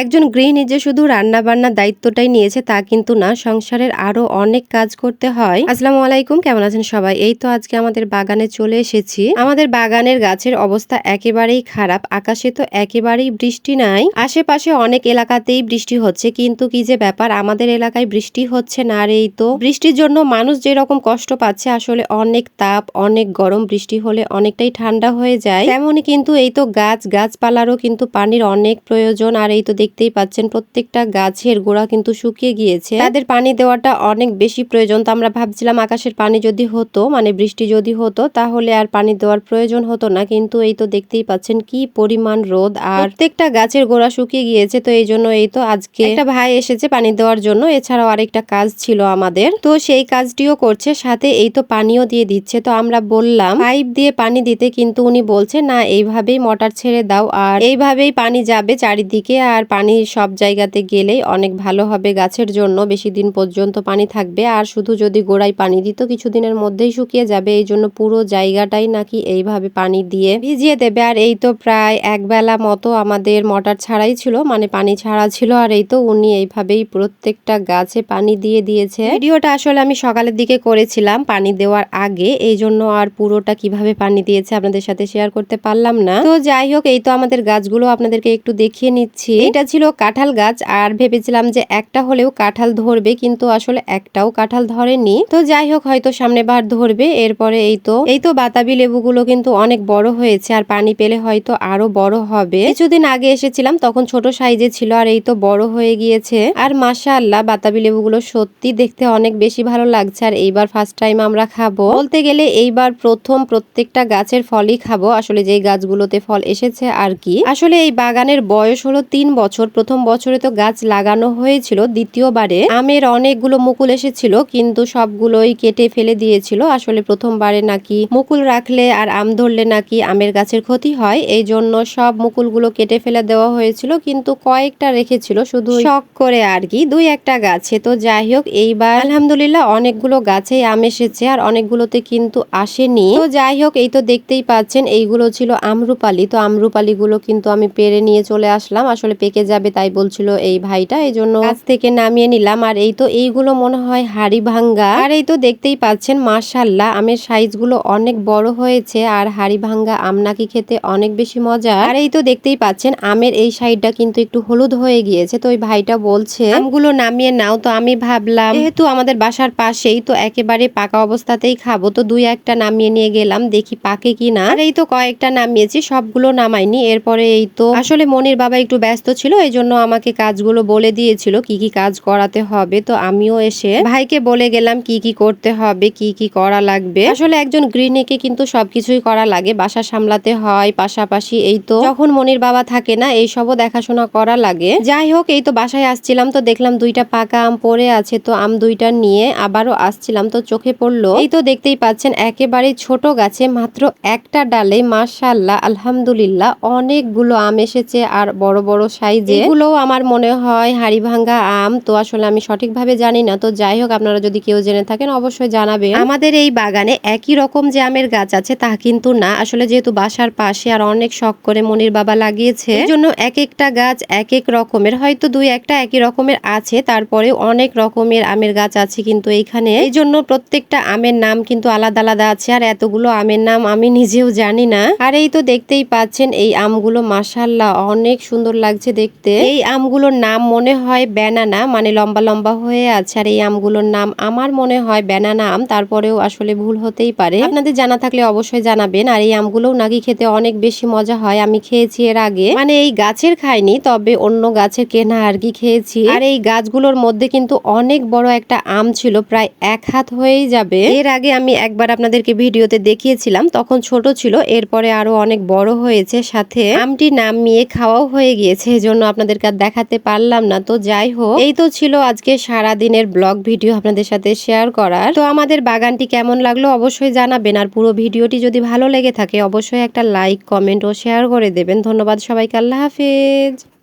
একজন গৃহিণী যে শুধু রান্না বান্নার দায়িত্বটাই নিয়েছে তা কিন্তু না, সংসারের আরও অনেক কাজ করতে হয়। আসসালামু আলাইকুম, কেমন আছেন সবাই? এই তো আজকে আমাদের বাগানে চলে এসেছি। আমাদের বাগানের গাছের অবস্থা একেবারেই খারাপ, আকাশে তো একেবারেই বৃষ্টি নাই। আশেপাশে অনেক এলাকাতেই বৃষ্টি হচ্ছে, কিন্তু কি যে ব্যাপার, আমাদের এলাকায় বৃষ্টি হচ্ছে না আর এই তো। বৃষ্টির জন্য মানুষ যেরকম কষ্ট পাচ্ছে, আসলে অনেক তাপ, অনেক গরম, বৃষ্টি হলে অনেকটাই ঠান্ডা হয়ে যায়। তেমনই কিন্তু এই তো গাছ, গাছপালারও কিন্তু পানির অনেক প্রয়োজন, আর এই তো দেখতেই পাচ্ছেন প্রত্যেকটা গাছের গোড়া কিন্তু শুকিয়ে গিয়েছে। তাদের পানি দেওয়াটা অনেক বেশি প্রয়োজন। তো আমরা ভাবছিলাম আকাশের পানি যদি হতো মানে বৃষ্টি যদি হতো, তাহলে আর পানি দেওয়ার প্রয়োজন হতো না। কিন্তু এই তো দেখতেই পাচ্ছেন কি পরিমাণ রোদ। আর প্রত্যেকটা গাছের গোড়া শুকিয়ে গিয়েছে, তো এই জন্য এই তো আজকে একটা ভাই এসেছে পানি দেওয়ার জন্য। এছাড়াও আরেকটা কাজ ছিল আমাদের। তো সেই কাজটিও করছে, সাথে এই তো পানিও দিয়ে দিচ্ছে। তো আমরা বললাম, পাইপ দিয়ে পানি দিতে কিন্তু উনি বলছে, না, এইভাবেই মোটর ছেড়ে দাও। আর এইভাবেই পানি যাবে চারিদিকে। আর পানি সব জায়গাতে গেলেই অনেক ভালো হবে গাছের জন্য। বেশি দিন পর্যন্ত পানি থাকবে। আর শুধু যদি গোড়ায় পানি দিত কিছুদিনের মধ্যেই শুকিয়ে যাবে। এই জন্য পুরো জায়গাটাই নাকি এইভাবে পানি দিয়ে ভিজিয়ে দেবে। আর এই তো প্রায় এক বেলা মতো আমাদের মোটর ছাড়াই ছিল মানে পানি ছাড়া ছিল। আর এই তো উনি এইভাবেই প্রত্যেকটা গাছে পানি দিয়ে দিয়েছে। ভিডিওটা আসলে আমি সকালের দিকে করেছিলাম পানি দেওয়ার আগে। এই জন্য আর পুরোটা কীভাবে পানি দিয়েছে আপনাদের সাথে শেয়ার করতে পারলাম না। তো যাই হোক, এই তো আমাদের গাছগুলো আপনাদেরকে একটু দেখিয়ে নিচ্ছি। এটা ছিল কাঁঠাল গাছ আর ভেবেছিলাম যে একটা হলেও কাঁঠাল ধরবে, কিন্তু আসলে একটাও কাঁঠাল ধরেনি। তো যাই হোক, হয়তো সামনে বার ধরবে। এরপরে এই তো এই তো বাতাবি লেবুগুলো কিন্তু অনেক বড় হয়েছে আর পানি পেলে হয়তো আরও বড় হবে। কিছুদিন আগে এসেছিলাম, তখন ছোট সাইজে ছিল আর এই তো বড় হয়ে গিয়েছে। আর মাসা আল্লাহ বাতাবি লেবুগুলো সত্যি দেখতে অনেক বেশি ভালো লাগছে আর এইবার ফার্স্ট টাইম আমরা খাব। বলতে গেলে এইবার প্রথম প্রত্যেকটা গাছের ফলই খাব। আসলে যেই গাছগুলোতে ফল এসেছে আর কি। আসলে এই বাগানের বয়স হলো তিন বছর। প্রথম বছরে তো গাছ লাগানো হয়েছিল, দ্বিতীয়বারে আমের অনেকগুলো মুকুল এসেছিল, কিন্তু সবগুলোই কেটে ফেলে দিয়েছিল। আসলে প্রথমবারে নাকি মুকুল রাখলে আর আম ধরলে নাকি আমের গাছের ক্ষতি হয় এই জন্য সব মুকুলগুলো কেটে ফেলে দেওয়া হয়েছিল, কিন্তু কয়েকটা রেখেছিল, শুধু শখ করে আর কি, দুই একটা গাছে। তো যাই হোক, এইবার আলহামদুলিল্লাহ অনেকগুলো গাছেই আম এসেছে, আর অনেকগুলোতে কিন্তু আসেনি। তো যাই হোক, এই তো দেখতেই পাচ্ছেন, এইগুলো ছিল আমরুপালি। তো আমরুপালি গুলো কিন্তু আমি পেরে নিয়ে চলে আসলাম। আসলে পেকে যাবে তাই বলছিল এই ভাইটা। এই জন্য গাছ থেকে নামিয়ে নিলাম। আর এই তো এইগুলো মনে হয় হাড়ি ভাঙ্গা। আর এই তো দেখতেই পাচ্ছেন মাশাল্লাহ আমের সাইজ অনেক বড় হয়েছে। আর হাড়ি ভাঙ্গা আম নাকি খেতে অনেক বেশি মজা। আর এই তো দেখতেই পাচ্ছেন, আমের এই সাইডটা কিন্তু একটু হলুদ হয়ে গিয়েছে। তো ওই ভাইটা বলছে, আমগুলো নামিয়ে নাও। তো আমি ভাবলাম, যেহেতু আমাদের বাসার পাশেই তো একেবারে পাকা অবস্থাতেই খাব, তো দুই একটা নামিয়ে নিয়ে গেলাম, দেখি পাকে কি না আর এই তো কয়েকটা নামিয়েছি, সবগুলো নামাইনি। এরপরে এই তো, আসলে মনির বাবা একটু ব্যস্ত ছিল এই জন্য আমাকে কাজগুলো বলে দিয়েছিল কি কি কাজ করাতে হবে। তো আমিও এসে ভাইকে বলে গেলাম কি কি করতে হবে, কি কি করা লাগবে। আসলে একজন গৃহিণীকে কিন্তু সবকিছুই করা লাগে, বাসা সামলাতে হয় পাশাপাশি। এই তো যখন মনির বাবা থাকে না, এই সবও দেখাশোনা করা লাগে। যাই হোক, এই তো বাসায় আসছিলাম, তো দেখলাম দুইটা পাকা আম পড়ে আছে, তো আম দুইটা নিয়ে আবারও আসছিলাম, তো চোখে পড়ল। এই তো দেখতেই পাচ্ছেন একেবারে ছোট গাছে মাত্র একটা ডালে মাশাল্লাহ আলহামদুলিল্লাহ, অনেকগুলো আম এসেছে, আর বড় বড় সাইজে এগুলো আমার মনে হয় হাড়ি ভাঙ্গা আম তো আসলে আমি সঠিকভাবে জানি না। তো যাই হোক আপনারা যদি কেউ জেনে থাকেন অবশ্যই জানাবেন। আমাদের এই বাগানে একই রকম যে আমের গাছ আছে তা কিন্তু না। আসলে যেহেতু বাসার পাশে আর অনেক শখ করে মনির বাবা লাগিয়েছে এই জন্য এক একটা গাছ এক এক রকমের। হয়তো দুই একটা একই রকমের আছে তারপরে অনেক রকমের আমের গাছ আছে কিন্তু এইখানে। এই জন্য প্রত্যেকটা আমের নাম কিন্তু আলাদা আলাদা আছে আর এতগুলো আমের নাম আমি নিজেও জানি না। আর এই তো দেখতেই পাচ্ছেন এই আমগুলো মাসাল্লাহ অনেক সুন্দর লাগছে দেখতে। এই আমগুলোর নাম মনে হয় ব্যানানা মানে লম্বা লম্বা হয়ে আছে। আর এই আমগুলোর নাম আমার মনে হয় ব্যানানা আম, তারপরেও আসলে ভুল হতেই পারে। আপনাদের জানা থাকলে অবশ্যই জানাবেন। আর এই আমগুলোও নাকি খেতে অনেক বেশি মজা হয়। আমি খেয়েছি এর আগে। মানে এই গাছের খাইনি, তবে অন্য গাছের কেনা আর কি খেয়েছি। আর এই গাছগুলোর মধ্যে কিন্তু অনেক বড় একটা আম ছিল, প্রায় এক হাত হয়েই যাবে। এর আগে আমি একবার আপনাদেরকে ভিডিওতে দেখিয়েছিলাম, তখন ছোট ছিল। এরপরে আরও অনেক বড় হয়েছে সাথে। আমটি নামিয়ে খাওয়াও হয়ে গিয়েছে, এজন্য আপনাদেরকে আর দেখাতে পারলাম না। তো যাই হোক, এই তো ছিল আজকে সারা দিনের ব্লগ ভিডিও আপনাদের সাথে শেয়ার করার। তো আমাদের বাগানটি কেমন লাগল অবশ্যই জানাবেন। আর পুরো ভিডিওটি যদি ভালো লেগে থাকে, অবশ্যই একটা লাইক, কমেন্ট ও শেয়ার করে দেবেন। ধন্যবাদ সবাইকে, আল্লাহ হাফেজ।